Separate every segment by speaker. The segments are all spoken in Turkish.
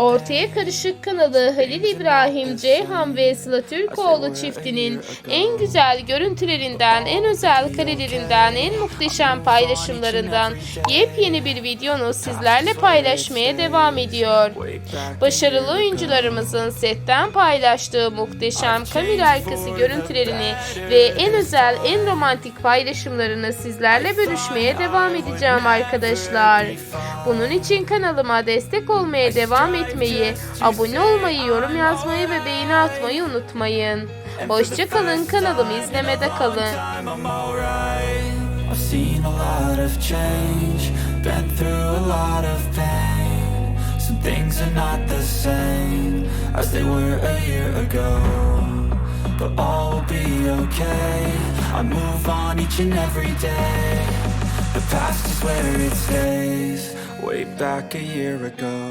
Speaker 1: Ortaya Karışık kanalı Halil İbrahim Ceyhan ve Sıla Türkoğlu çiftinin en güzel görüntülerinden, en özel karelerinden, en muhteşem paylaşımlarından yepyeni bir videonu sizlerle paylaşmaya devam ediyor. Başarılı oyuncularımızın setten paylaştığı muhteşem kamera arkası görüntülerini ve en özel, en romantik paylaşımlarını sizlerle bölüşmeye devam edeceğim arkadaşlar. Bunun için kanalıma destek olmaya devam etmeyi, abone olmayı, yorum yazmayı ve beğeni atmayı unutmayın. Hoşçakalın kanalımı izlemede kalın.
Speaker 2: things are not the same as they were a year ago. But all will be okay. I move on each and every day. The past is where it stays. Way back a year ago.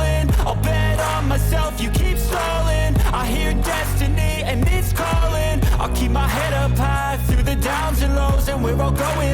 Speaker 2: going